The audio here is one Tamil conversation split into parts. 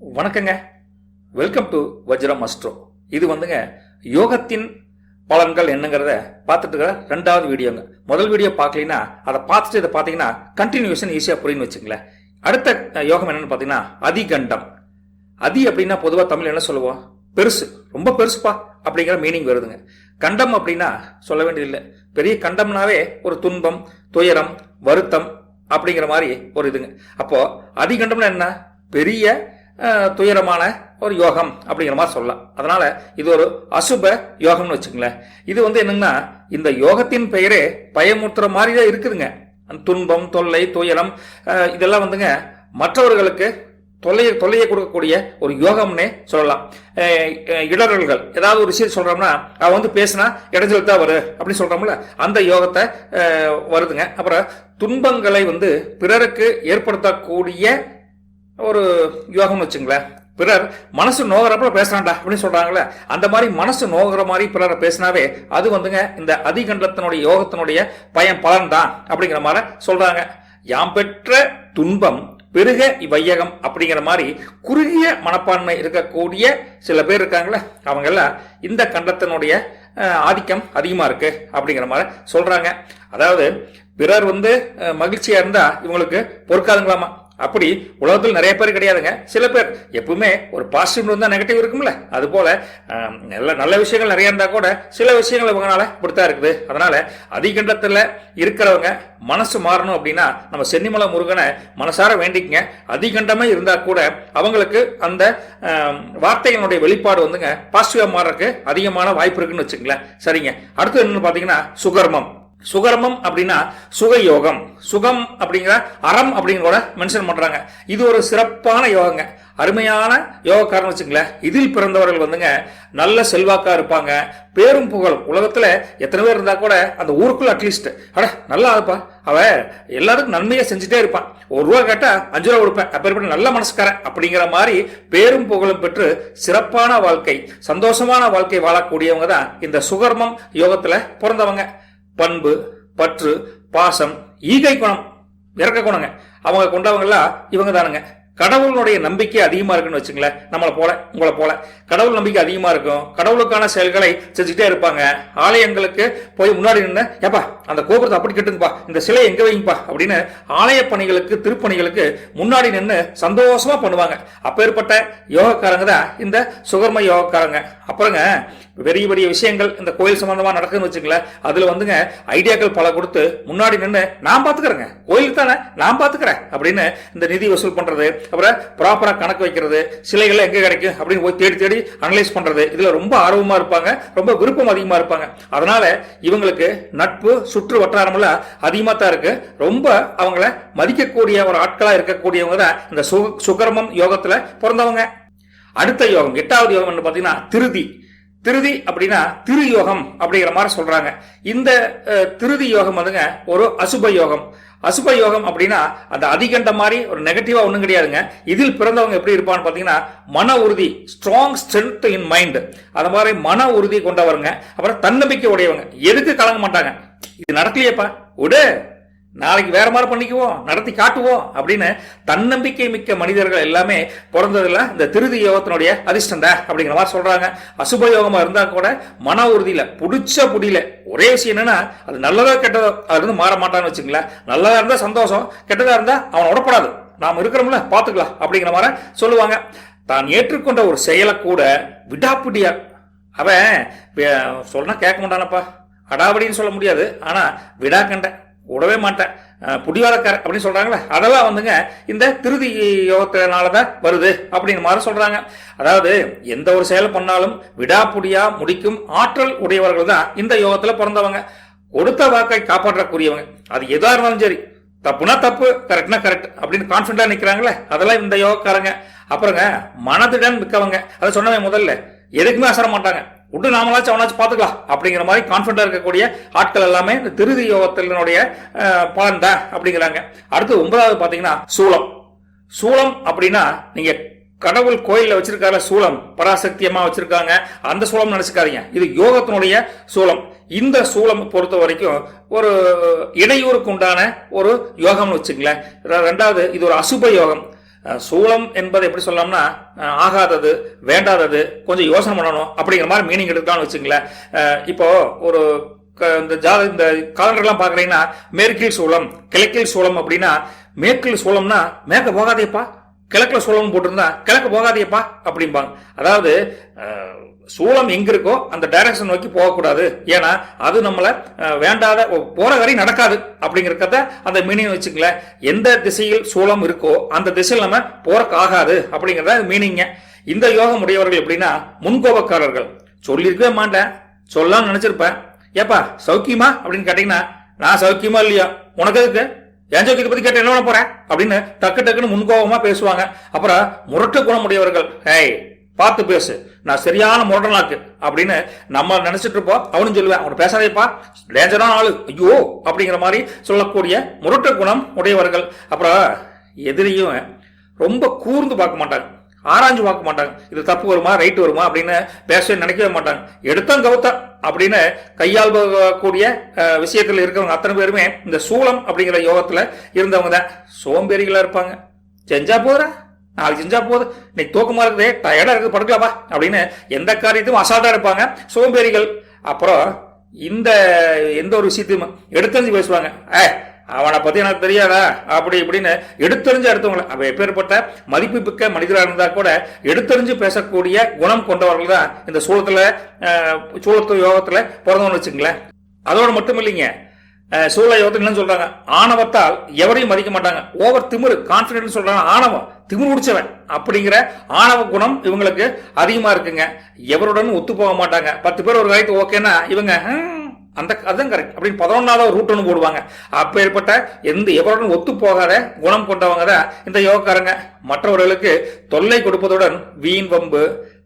வணக்கங்க. வெல்கம் டு வஜ்ரம் அஸ்ட்ரோ இது வந்துங்க யோகத்தின் பலன்கள் என்னங்கிறத பார்த்துட்டு இருக்கிற ரெண்டாவது வீடியோங்க. முதல் வீடியோ பார்க்கலைன்னா அதை பார்த்துட்டு இதை பார்த்தீங்கன்னா கண்டினியூஷன் ஈஸியாக புரியுன்னு வச்சுங்களேன் அடுத்த யோகம் என்னன்னு பார்த்தீங்கன்னா அதிகண்டம். அதி அப்படின்னா பொதுவாக தமிழ் என்ன சொல்லுவோம்? பெருசு. ரொம்ப பெருசுப்பா அப்படிங்கிற மீனிங் வருதுங்க. கண்டம் அப்படின்னா சொல்ல வேண்டியதில்லை. பெரிய கண்டம்னாவே ஒரு துன்பம் துயரம் வருத்தம் அப்படிங்கிற மாதிரி ஒரு இதுங்க. அப்போ அதிகண்டம்னா என்ன? பெரிய துயரமான ஒரு யோகம் அப்படிங்கிற மாதிரி சொல்லலாம். அதனால இது ஒரு அசுப யோகம்னு வச்சுங்களேன் இது வந்து என்னங்கன்னா இந்த யோகத்தின் பெயரே பயமுறுத்துற மாதிரி தான் இருக்குதுங்க. அந்த துன்பம் தொல்லை துயரம் இதெல்லாம் வந்துங்க மற்றவர்களுக்கு தொல்லையை தொல்லையை கொடுக்கக்கூடிய ஒரு யோகம்னே சொல்லலாம். இடரல்கள் ஏதாவது ஒரு விஷயம் சொல்கிறோம்னா அவன் வந்து பேசினா இடைஞ்சல் தான் வரு அப்படின்னு சொல்கிறோம்ல அந்த யோகத்தை வருதுங்க. அப்புறம் துன்பங்களை வந்து பிறருக்கு ஏற்படுத்தக்கூடிய ஒரு யோகம்னு வச்சுங்களேன். பிறர் மனசு நோகிறப்ப பேசுறாண்டா அப்படின்னு சொல்றாங்களே அந்த மாதிரி மனசு நோகிற மாதிரி பிறரை பேசினாவே அது வந்துங்க இந்த அதிகண்டத்தினுடைய யோகத்தினுடைய பயன் பலன் தான் அப்படிங்கிற மாதிரி சொல்றாங்க. யாம் பெற்ற துன்பம் பெருக இவ்வையகம் அப்படிங்கிற மாதிரி குறுகிய மனப்பான்மை இருக்கக்கூடிய சில பேர் இருக்காங்களே அவங்கெல்லாம் இந்த கண்டத்தினுடைய ஆதிக்கம் அதிகமாக இருக்கு அப்படிங்கிற மாதிரி சொல்றாங்க. அதாவது பிறர் வந்து மகிழ்ச்சியாக மகிழ்ச்சியா இருந்தா இவங்களுக்கு பொறுக்காதுங்களாமா. அப்படி உலகத்தில் நிறைய பேர் கிடையாதுங்க. சில பேர் எப்பவுமே ஒரு பாசிட்டிவ் இருந்தால் நெகட்டிவ் இருக்கும்ல. அது போல நல்ல நல்ல விஷயங்கள் நிறைய இருந்தால் கூட சில விஷயங்கள் இவங்களால இப்படித்தான் இருக்குது. அதனால அதிகண்டத்தில் இருக்கிறவங்க மனசு மாறணும் அப்படின்னா நம்ம சென்னிமலை முருகனை மனசார வேண்டிக்கங்க. அதிகண்டமே இருந்தால் கூட அவங்களுக்கு அந்த வார்த்தைகளுடைய வெளிப்பாடு வந்துங்க பாசிட்டிவாக மாறறதுக்கு அதிகமான வாய்ப்பு இருக்குன்னு வச்சுங்களேன் சரிங்க. அடுத்து என்னன்னு பார்த்தீங்கன்னா சுகர்மம். சுகர்மம் அப்படின்னா சுகயோகம். சுகம் அப்படிங்கிற அறம் அப்படிங்கிற கூட மென்ஷன் பண்றாங்க. இது ஒரு சிறப்பான யோகங்க. அருமையான யோகக்காரன் வச்சுங்களேன் இதில் பிறந்தவர்கள் வந்துங்க நல்ல செல்வாக்கா இருப்பாங்க. பேரும் புகழும். உலகத்துல எத்தனை பேர் இருந்தா கூட அந்த ஊருக்குள்ள அட்லீஸ்ட் அட நல்லா இருப்பா. அவ எல்லாருக்கும் நன்மையை செஞ்சுட்டே இருப்பான் ஒரு ரூபா கேட்டா அஞ்சு ரூபா கொடுப்பேன். அப்பேற்பட்ட நல்ல மனசுக்காரன் அப்படிங்கிற மாதிரி பேரும் புகழும் பெற்று சிறப்பான வாழ்க்கை சந்தோஷமான வாழ்க்கை வாழக்கூடியவங்க தான் இந்த சுகர்மம் யோகத்துல பிறந்தவங்க. பண்பு பற்று பாசம் ஈகை குணம் இறக்க குணங்க. அவங்க கொண்டவங்களா இவங்க தானுங்க. கடவுளுடைய நம்பிக்கை அதிகமா இருக்குன்னு வச்சுங்களேன் நம்மளை போல உங்களை போல. கடவுள் நம்பிக்கை அதிகமா இருக்கும். கடவுளுக்கான செயல்களை செஞ்சுட்டே இருப்பாங்க. ஆலயங்களுக்கு போய் முன்னாடி நின்று ஏப்பா அந்த கோபுரத்தை அப்படி கட்டுங்கப்பா இந்த சிலை எங்க வைங்கப்பா? அப்படின்னு ஆலய பணிகளுக்கு திருப்பணிகளுக்கு முன்னாடி நின்று சந்தோஷமா பண்ணுவாங்க. அப்பேற்பட்ட யோகக்காரங்க தான் இந்த சுகர்ம யோகக்காரங்க. அப்புறங்க பெரிய பெரிய விஷயங்கள் இந்த கோயில் சம்பந்தமா நடக்குதுன்னு வச்சுங்களேன் அதுல வந்துங்க ஐடியாக்கள் பல கொடுத்து முன்னாடி நின்று நான் பாத்துக்கிறேங்க. கோயிலுக்கு தானே நான் பாத்துக்கிறேன். அப்படின்னு இந்த நிதி வசூல் பண்றது அப்புறம் ப்ராப்பரா கணக்கு வைக்கிறது சிலைகள் எங்க கிடைக்கும் அப்படின்னு போய் தேடி தேடி அனலைஸ் பண்றது. இதுல ரொம்ப ஆர்வமா இருப்பாங்க ரொம்ப விருப்பம் அதிகமா இருப்பாங்க. அதனால இவங்களுக்கு நட்பு சுற்று வட்டாரமெல்லாம் அதிகமா தான் இருக்கு. ரொம்ப அவங்கள மதிக்கக்கூடிய ஒரு ஆட்களா இருக்கக்கூடியவங்க தான் இந்த சுகர்மம் யோகத்துல பிறந்தவங்க. அடுத்த யோகம் எட்டாவது யோகம் என்ன பார்த்தீங்கன்னா திருதி. திருதி அப்படின்னா திரு யோகம் அப்படிங்கிற மாதிரி சொல்றாங்க. இந்த திருதி யோகம் வந்துங்க ஒரு அசுப யோகம். அசுப யோகம் அப்படின்னா அந்த அதிகண்ட மாதிரி ஒரு நெகட்டிவா ஒன்றும் கிடையாதுங்க. இதில் பிறந்தவங்க எப்படி இருப்பான்னு பார்த்தீங்கன்னா மன உறுதி ஸ்ட்ராங் ஸ்ட்ரென்த் இன் மைண்ட் அந்த மாதிரி மன உறுதி கொண்டவருங்க. அப்புறம் தன்னம்பிக்கை உடையவங்க. எதுக்கு கலங்க மாட்டாங்க? இது நடக்கலையேப்பா. விடு. நாளைக்கு வேற மாதிரி பண்ணிக்குவோம் நடத்தி காட்டுவோம் அப்படின்னு தன்னம்பிக்கை மிக்க மனிதர்கள் எல்லாமே பிறந்ததுல இந்த திருதி யோகத்தினுடைய அதிர்ஷ்டந்தா அப்படிங்கிற மாதிரி சொல்றாங்க. அசுப யோகமா இருந்தா கூட மன உறுதியில புடிச்ச புடியில ஒரே விஷயம் என்னன்னா அது நல்லதோ கெட்டதோ அது இருந்து மாற மாட்டான்னு வச்சுங்களேன் நல்லதா இருந்தா சந்தோஷம் கெட்டதா இருந்தா அவன் உடப்படாது. நாம் இருக்கிறோம்ல பாத்துக்கலாம் அப்படிங்கிற மாதிரி சொல்லுவாங்க. தான் ஏற்றுக்கொண்ட ஒரு செயலை கூட விடாப்பிடியா அவன் வே- சொன்னா கேட்க மாட்டானப்பா. அடாவடின்னு சொல்ல முடியாது ஆனா விடாக்கண்ட விடவே மாட்டேன். புடிவாரக்கார் அப்படின்னு சொல்கிறாங்களே அதெல்லாம் வந்துங்க இந்த திருதி யோகத்தினால தான் வருது அப்படின்னு மாதிரி சொல்கிறாங்க அதாவது எந்த ஒரு செயலை பண்ணாலும் விடாப்புடியா முடிக்கும் ஆற்றல் உடையவர்கள் தான் இந்த யோகத்தில் பிறந்தவங்க. கொடுத்த வாக்கை காப்பாற்றக்கூடியவங்க. அது எதாக இருந்தாலும் சரி தப்புனா தப்பு கரெக்ட்னா கரெக்ட் அப்படின்னு கான்ஃபிடண்டாக நிற்கிறாங்களே அதெல்லாம் இந்த யோகக்காரங்க. அப்புறங்க மனதிடன் மிக்கவங்க. அதை சொன்னவன் முதல்ல எதுக்குமே அசர மாட்டாங்க. விட்டு நாமளாச்சும் அவனாச்சும் பார்த்துக்கலாம். அப்படிங்கிற மாதிரி கான்ஃபிடண்டாக இருக்கக்கூடிய ஆட்கள் எல்லாமே இந்த திருதி யோகத்தினுடைய பலன் தான் அப்படிங்கிறாங்க. அடுத்து ஒன்பதாவது பார்த்தீங்கன்னா சூளம். சூலம் அப்படின்னா நீங்க கடவுள் கோயிலில் வச்சிருக்காரு சூலம் பராசக்தியமாக வச்சிருக்காங்க. அந்த சூளம் நினச்சிக்காதீங்க. இது யோகத்தினுடைய சூளம். இந்த சூலம் பொறுத்த வரைக்கும் ஒரு இடையூறுக்கு உண்டான ஒரு யோகம்னு வச்சுங்களேன் ரெண்டாவது இது ஒரு அசுப யோகம். சூளம் என்பதை என்பது எப்படி சொல்லலாம்னா ஆகாதது வேண்டாதது கொஞ்சம் யோசனை பண்ணணும் அப்படிங்கிற மாதிரி மீனிங் எடுக்கலாம்னு வச்சுங்களேன் இப்போ ஒரு இந்த ஜாத இந்த காலண்டர்லாம் பார்க்குறீங்கன்னா மேற்கில் சூளம் கிழக்கில் சூளம் அப்படின்னா மேற்கில் சூளம்னா மேற்க போகாதேப்பா. கிழக்கில் சூளம் போட்டிருந்தா கிழக்கு போகாதேப்பா அப்படிம்பாங்க. அதாவது சூளம் எங்க இருக்கோ அந்த டைரக்ஷன் நோக்கி போகக்கூடாது. ஏன்னா அது நம்மளை வேண்டாத போற வரை நடக்காது அப்படிங்கிறத அந்த மீனிங் வச்சுக்கல எந்த திசையில் சூளம் இருக்கோ அந்த திசையில் நம்ம போறக்கு ஆகாது அப்படிங்கிறத மீனிங்க இந்த யோகம் உடையவர்கள் எப்படின்னா முன்கோபக்காரர்கள். சொல்லியிருக்கவே மாட்டேன். சொல்லலாம்னு நினைச்சிருப்பேன். ஏப்பா சௌக்கியமா? அப்படின்னு கேட்டீங்கன்னா நான் சௌக்கியமா இல்லையா? உனக்கு ஏன் ஜோக்கி சௌக்கியத்தை பத்தி கேட்ட என்ன பண்ண அப்படின்னு டக்கு டக்குன்னு முன்கோபமா பேசுவாங்க. அப்புறம் முரட்டு குணமுடையவர்கள் ஏய் பார்த்து பேசு. நான் சரியான முரட்டனாக்கு அப்படின்னு நம்ம நினைச்சிட்டு இருப்போம். அவனும் சொல்லுவேன் அவன் பேசாதேப்பா. டேஞ்சரான ஆளு. ஐயோ அப்படிங்கிற மாதிரி சொல்லக்கூடிய முரட்டு குணம் உடையவர்கள். அப்புறம் எதிரியும் ரொம்ப கூர்ந்து பார்க்க மாட்டாங்க. ஆராய்ஞ்சு பார்க்க மாட்டாங்க. இது தப்பு வருமா? ரைட்டு வருமா? அப்படின்னு பேசவே நினைக்கவே மாட்டாங்க. எடுத்தம் கவுத்தான். அப்படின்னு கையால் கூடிய விஷயத்தில் இருக்கிறவங்க அத்தனை பேருமே இந்த சூளம் அப்படிங்கிற யோகத்தில் இருந்தவங்க தான். சோம்பேறிகளாக இருப்பாங்க. செஞ்சா போதுரா நாளைக்கு செஞ்சா போது. இன்னைக்கு தூக்கமாக இருக்குதே. டயர்டாக இருக்குது. படுக்கலாப்பா அப்படின்னு எந்த காரியத்தையும் அசால்ட்டாக இருப்பாங்க. சோம்பேறிகள். அப்புறம் இந்த எந்த ஒரு விஷயத்தையும் எடுத்தறிஞ்சு பேசுவாங்க. ஏ அவனை பத்தி எனக்கு தெரியாதா? அப்படி இப்படின்னு எடுத்தறிஞ்சு அடுத்தவங்களை அவ எப்பேற்பட்ட மதிப்பு மிக்க மனிதராக இருந்தா கூட எடுத்தறிஞ்சு பேசக்கூடிய குணம் கொண்டவர்கள் தான் இந்த சூழத்துல சூழத்து யோகத்துல பிறந்தவன்னு வச்சுங்களேன் அதோட மட்டும் இல்லைங்க. சூழ யோகத்தில் என்ன சொல்றாங்க? ஆணவத்தால் எவரையும் மதிக்க மாட்டாங்க. ஓவர் திமிரு கான்பிடன்ஸ் சொல்றாங்க. ஆணவம் திமிர் முடிச்சவன் அப்படிங்கிற ஆணவ குணம் இவங்களுக்கு அதிகமா இருக்குங்க. எவருடன் ஒத்து போக மாட்டாங்க. பத்து பேர் ஒரு காரியத்து ஓகேன்னா இவங்க அந்த அதுதான் கரெக்ட் அப்படின்னு பதினொன்றாவது ரூட் ஒன்று போடுவாங்க. அப்பேற்பட்ட எந்த எவருடன் ஒத்து போகாத குணம் கொண்டவங்க தான் இந்த யோகக்காரங்க. மற்றவர்களுக்கு தொல்லை கொடுப்பதுடன் வீண் வம்பு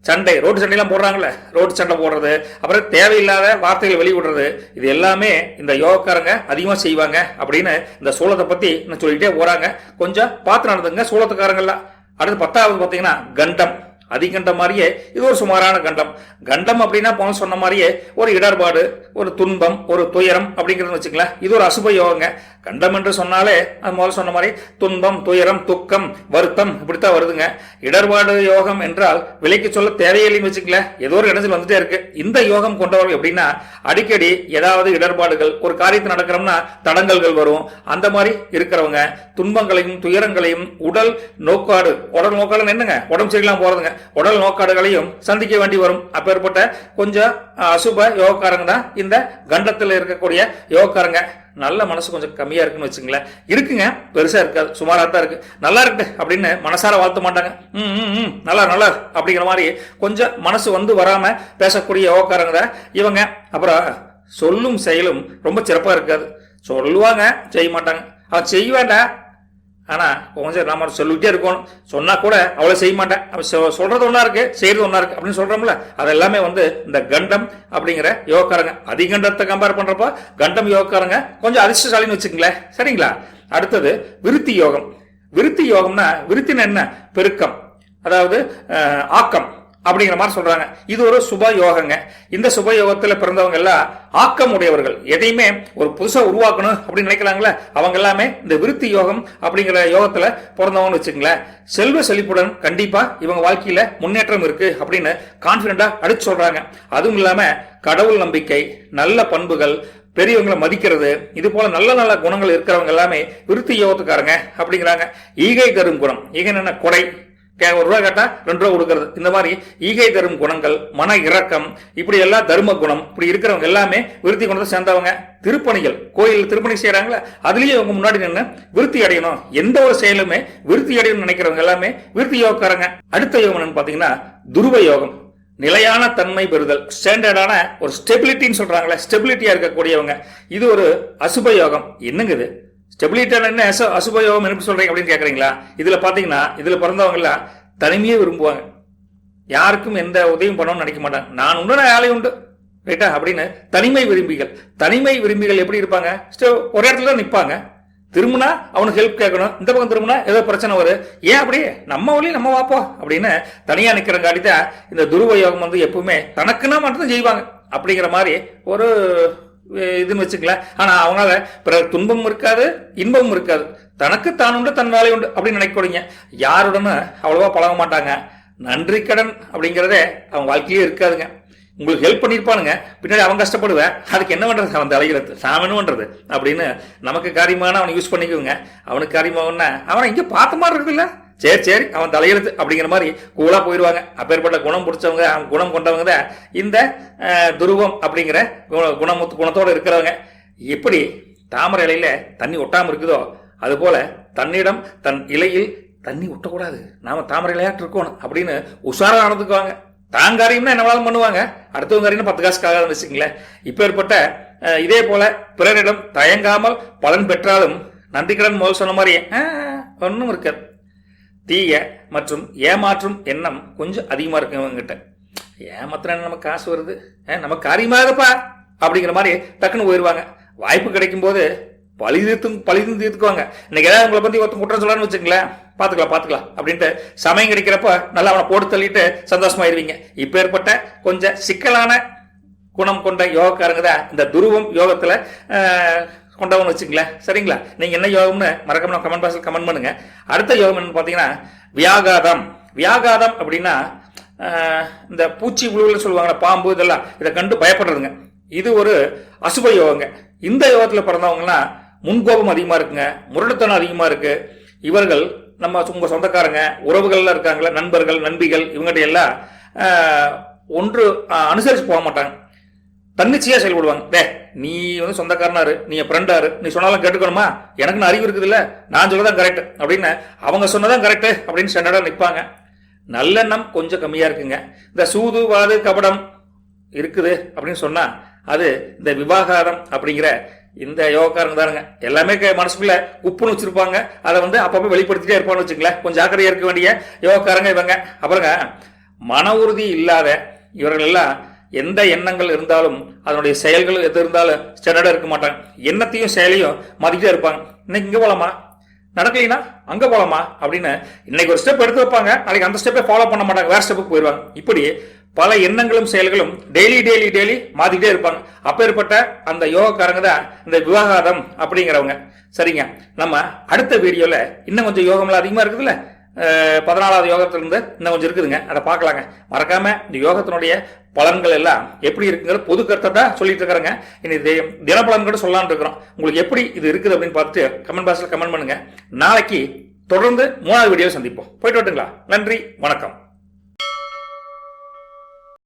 சண்டை ரோட்டு சண்டையெல்லாம் போடுறாங்கல்ல. ரோட்டு சண்டை போடுறது அப்புறம் தேவையில்லாத வார்த்தைகள் வெளிவிடுறது இது எல்லாமே இந்த யோகக்காரங்க அதிகமாக செய்வாங்க அப்படின்னு இந்த சூளத்தை பற்றி நான் சொல்லிகிட்டே போகிறாங்க கொஞ்சம் பார்த்து நடந்துங்க சூளத்துக்காரங்கெல்லாம் அடுத்து பத்தாவது பார்த்தீங்கன்னா கண்டம். அதிகண்டம் மாதிரியே இது ஒரு சுமாரான கண்டம். கண்டம் அப்படின்னா போன சொன்ன மாதிரியே ஒரு இடர்பாடு ஒரு துன்பம் ஒரு துயரம் அப்படிங்கிறது வச்சுக்கலாம் இது ஒரு அசுப யோகங்க கண்டம் என்று சொன்னாலே அது முதல்ல சொன்ன மாதிரி துன்பம் துயரம் துக்கம் வருத்தம் இப்படித்தான் வருதுங்க. இடர்பாடு யோகம் என்றால் விலைக்கு சொல்ல தேவையில்லைன்னு வச்சுக்கல ஏதோ ஒரு இடத்துல வந்துட்டே இருக்கு. இந்த யோகம் கொண்டவர்கள் எப்படின்னா அடிக்கடி ஏதாவது இடர்பாடுகள் ஒரு காரியத்தை நடக்கிறோம்னா தடங்கல்கள் வரும். அந்த மாதிரி இருக்கிறவங்க துன்பங்களையும் துயரங்களையும் உடல் நோக்காடு உடல் நோக்காடு என்னங்க? உடம்பு சரியில்லாம போறதுங்க. உடல் நோக்காடுகளையும் சந்திக்க வேண்டி வரும். அப்பேற்பட்ட கொஞ்சம் அசுப யோகக்காரங்க தான் இந்த கண்டத்தில் இருக்கக்கூடிய யோகக்காரங்க நல்ல மனசு கொஞ்சம் கம்மியாக இருக்குன்னு வச்சுங்களேன் இருக்குங்க பெருசாக இருக்காது. சுமாராக தான் இருக்குது நல்லா இருக்கு அப்படின்னு மனசார வாழ்த்த மாட்டாங்க. ம் ம், ம் நல்லா நல்லா அப்படிங்கிற மாதிரி கொஞ்சம் மனசு வந்து வராமல் பேசக்கூடிய யோகக்காரங்க தான் இவங்க. அப்புறம் சொல்லும் செயலும் ரொம்ப சிறப்பாக இருக்காது. சொல்லுவாங்க செய்ய மாட்டாங்க. அவன் செய்ய ஆனால் கொஞ்சம் நாம சொல்லிக்கிட்டே இருக்கணும். சொன்னால் கூட அவ்வளோ செய்ய மாட்டேன். அவன் சொ- சொல்கிறது ஒண்ணா செய்கிறது ஒன்றா இருக்குது அப்படின்னு சொல்கிறோம்ல அது எல்லாமே வந்து இந்த கண்டம் அப்படிங்கிற யோகக்காரங்க. அதிகண்டத்தை கம்பேர் பண்ணுறப்போ கண்டம் யோகக்காரங்க கொஞ்சம் அதிர்ஷ்டசாலின்னு வச்சுக்கங்களேன். சரிங்களா? அடுத்தது விருத்தி யோகம். விருத்தி யோகம்னா விருத்தின்னு என்ன? பெருக்கம். அதாவது ஆக்கம். அப்படிங்கிற மாதிரி சொல்றாங்க. இது ஒரு சுப யோகங்க. இந்த சுப யோகத்துல பிறந்தவங்க எல்லாம் ஆக்கம் உடையவர்கள். எதையுமே ஒரு புதுசா உருவாக்கணும் அப்படின்னு நினைக்கிறாங்களே அவங்க எல்லாமே இந்த விருத்தி யோகம் அப்படிங்கிற யோகத்துல பிறந்தவங்கன்னு வச்சுங்களேன் செல்வ செழிப்புடன் கண்டிப்பா இவங்க வாழ்க்கையில முன்னேற்றம் இருக்கு அப்படின்னு கான்பிடண்டா அடிச்சு சொல்றாங்க. அதுவும் இல்லாம கடவுள் நம்பிக்கை நல்ல பண்புகள் பெரியவங்களை மதிக்கிறது இது போல நல்ல நல்ல குணங்கள் இருக்கிறவங்க எல்லாமே விருத்தி யோகத்துக்காரங்க அப்படிங்கிறாங்க. ஈகை தரும் குணம். ஈகை என்ன? கொடை. ஒரு ரூபா கேட்டா ரெண்டு ரூபா கொடுக்கறது. இந்த மாதிரி ஈகை தரும் குணங்கள் மன இரக்கம் இப்படி எல்லாம் தர்ம குணம் இப்படி இருக்கிறவங்க எல்லாமே விருத்தி குணத்தை சேர்ந்தவங்க. திருப்பணிகள் கோயில் திருப்பணி செய்யறாங்களே அதுலயும் அவங்க முன்னாடி நின்று விருத்தி அடையணும். எந்த ஒரு செயலுமே விருத்தி அடையணும்னு நினைக்கிறவங்க எல்லாமே விருத்தி யோகக்காரங்க. அடுத்த யோகம் என்னன்னு பாத்தீங்கன்னா துருவ யோகம். நிலையான தன்மை பெறுதல். ஸ்டாண்டர்டான ஒரு ஸ்டெபிலிட்டின்னு சொல்றாங்களே ஸ்டெபிலிட்டியா இருக்கக்கூடியவங்க. இது ஒரு அசுப யோகம். என்னங்குது ஸ்டெபிலிட்டான என்ன அசு அசுபயோகம் என்ன சொல்றீங்க அப்படின்னு கேட்குறீங்களா இதில் பார்த்தீங்கன்னா இதில் பிறந்தவங்க தனிமையே விரும்புவாங்க. யாருக்கும் எந்த உதவியும் பண்ணணும்னு நினைக்க மாட்டாங்க. நான் உண்டு நான் வேலை உண்டு. ரைட்டா அப்படின்னு தனிமை விரும்பிகள். தனிமை விரும்பிகள் எப்படி இருப்பாங்க? ஸ்டோ- ஒரு இடத்துல தான் நிற்பாங்க திரும்பினா அவனுக்கு ஹெல்ப் கேட்கணும். இந்த பக்கம் திரும்பினா ஏதோ பிரச்சனை வரும் ஏன் அப்படி? நம்ம வழி நம்ம வாப்போம் அப்படின்னு தனியாக நிற்கிறங்காட்டி தான் இந்த துருவயோகம் வந்து எப்பவுமே தனக்குன்னா மட்டும் செய்வாங்க. அப்படிங்கிற மாதிரி ஒரு இதுன்னு வச்சுக்கலாம் ஆனால் அவங்களால பிறர் துன்பமும் இருக்காது இன்பமும் இருக்காது. தனக்கு தான் உண்டு தன் வேலை உண்டு அப்படின்னு நினைக்கூடீங்க யாருடனும் அவ்வளோவா பழக மாட்டாங்க. நன்றி கடன் அப்படிங்கிறதே அவன் வாழ்க்கையே இருக்காதுங்க. உங்களுக்கு ஹெல்ப் பண்ணியிருப்பானுங்க. பின்னாடி அவன் கஷ்டப்படுவேன். அதுக்கு என்ன பண்ணுறது அவன் தலைகிறது நான் என்ன அப்படின்னு நமக்கு காரியமான அவனை யூஸ் பண்ணிக்குவோங்க அவனுக்கு காரியமாகனா அவனை இங்கே பார்த்த மாதிரி இருக்குல்ல? சரி சரி அவன் தலையெழுத்து அப்படிங்கிற மாதிரி கூலாக போயிடுவாங்க அப்பேற்பட்ட குணம் பிடிச்சவங்க அவன் குணம் கொண்டவங்க தான் இந்த துருவம் அப்படிங்கிற குண- குணமுத்து குணத்தோடு இருக்கிறவங்க. எப்படி தாமரை இலையில் தண்ணி ஒட்டாமல் இருக்குதோ அதுபோல் தன்னிடம் தன் இலையில் தண்ணி ஒட்டக்கூடாது. நாம் தாமரை இலையாட்டு இருக்கணும் அப்படின்னு உஷாராக நடந்துக்குவாங்க. தான் காரியம்னா என்ன வேணாலும் பண்ணுவாங்க. அடுத்தவங்க காரியம் பத்து காசுக்காக வச்சுக்கங்களேன். இப்போ ஏற்பட்ட இதே போல பிறரிடம் தயங்காமல் பலன் பெற்றாலும் நந்திக்கடன் முதல் சொன்ன மாதிரி ஒன்றும் இருக்காது. தீய மற்றும் ஏமாற்றும் எண்ணம் கொஞ்சம் அதிகமாக இருக்கு இவங்ககிட்ட ஏமாத்தினா நம்ம காசு வருது? நமக்கு நம்ம காரியமாகப்பா அப்படிங்கிற மாதிரி டக்குன்னு போயிடுவாங்க வாய்ப்பு கிடைக்கும் போது பழி தீர்த்து பழி தீர்த்துக்குவாங்க. இன்னைக்கு ஏதாவது உங்களை பத்தி ஒருத்தன் குற்றம் சொல்லணும்னு வச்சுங்களேன் பார்த்துக்கலாம் பார்த்துக்கலாம் அப்படின்ட்டு சமயம் கிடைக்கிறப்ப நல்லா அவனை போட்டு தள்ளிட்டு சந்தோஷமாயிருவீங்க. இப்போ ஏற்பட்ட கொஞ்சம் சிக்கலான குணம் கொண்ட யோகக்காரங்க தான் இந்த துருவம் யோகத்துல கொண்டவன்னு வச்சுங்களேன் சரிங்களா? நீங்க என்ன யோகம்னு மறக்காம கமெண்ட் பாக்ஸில் கமெண்ட் பண்ணுங்க. அடுத்த யோகம் என்னன்னு பார்த்தீங்கன்னா வியாகாதம். வியாகாதம் அப்படின்னா இந்த பூச்சி புழுவில் சொல்லுவாங்க பாம்பு இதெல்லாம். இதை கண்டு பயப்படுறதுங்க. இது ஒரு அசுப யோகங்க. இந்த யோகத்தில் பிறந்தவங்கலாம் முன்கோபம் அதிகமாக இருக்குங்க. முரட்டுத்தனம் அதிகமாக இருக்கு. இவர்கள் நம்ம உங்கள் சொந்தக்காரங்க உறவுகள்லாம் இருக்காங்களே நண்பர்கள் நண்பிகள் இவங்ககிட்ட எல்லாம் ஒன்று அனுசரித்து போக மாட்டாங்க. தன்னிச்சையா செயல்படுவாங்க. டே நீ வந்து சொந்தக்காரனாரு நீ என் ஃப்ரெண்டாரு நீ சொன்னாலும் கேட்டுக்கணுமா? எனக்கு அறிவு இருக்குது இல்ல நான் சொல்லதான் கரெக்ட் அப்படின்னு அவங்க சொன்னதான் கரெக்ட் அப்படின்னு ஸ்டாண்டர்டா நிற்பாங்க நல்லெண்ணம் கொஞ்சம் கம்மியா இருக்குங்க. இந்த சூது வாது கபடம் இருக்குது அப்படின்னு சொன்னா அது இந்த விவாகாரம் அப்படிங்கிற இந்த யோகக்காரங்க தானுங்க. எல்லாமே க- மனசுக்குள்ள உப்புன்னு வச்சிருப்பாங்க. அதை வந்து அப்பப்போ வெளிப்படுத்திட்டே இருப்பான்னு வச்சுங்களேன் கொஞ்சம் ஜாக்கிரதையா இருக்க வேண்டிய யோகக்காரங்க இவங்க. அப்புறங்க மன உறுதி இல்லாத இவர்கள் எல்லாம் எந்த எண்ணங்கள் இருந்தாலும் அதனுடைய செயல்கள் எது இருந்தாலும் ஸ்டாண்டர்டாக இருக்க மாட்டாங்க. எண்ணத்தையும் செயலையும் மதிக்கிட்டே இருப்பாங்க. இன்னைக்கு இங்கே போகலாமா நடக்கலைன்னா அங்கே போகலாமா அப்படின்னு இன்னைக்கு ஒரு ஸ்டெப் எடுத்து வைப்பாங்க. நாளைக்கு அந்த ஸ்டெப்பை ஃபாலோ பண்ண மாட்டாங்க. வேறு ஸ்டெப்புக்கு போயிடுவாங்க இப்படி பல எண்ணங்களும் செயல்களும் டெய்லி டெய்லி டெய்லி மாத்திக்கிட்டே இருப்பாங்க. அப்பேற்பட்ட அந்த யோகக்காரங்க தான் இந்த விவாகாதம் அப்படிங்கிறவங்க. சரிங்க. நம்ம அடுத்த வீடியோவில் இன்னும் கொஞ்சம் யோகம்லாம் அதிகமாக இருக்குதுல்ல? பதினாலாவது யோகத்திலிருந்து இன்னும் கொஞ்சம் இருக்குதுங்க. அதை பார்க்கலாங்க. மறக்காம இந்த யோகத்தினுடைய பலன்கள் எல்லாம் எப்படி இருக்குங்கிற பொது கருத்தை தான் சொல்லிட்டு இருக்கிறேங்க. இனி தி- தினப்பலன் கூட சொல்லலாம்னு இருக்கிறோம். உங்களுக்கு எப்படி இது இருக்குது அப்படின்னு பார்த்துட்டு கமெண்ட் பாக்ஸில் கமெண்ட் பண்ணுங்க. நாளைக்கு தொடர்ந்து மூணாவது வீடியோ சந்திப்போம். போயிட்டு வரட்டுங்களா? நன்றி. வணக்கம்.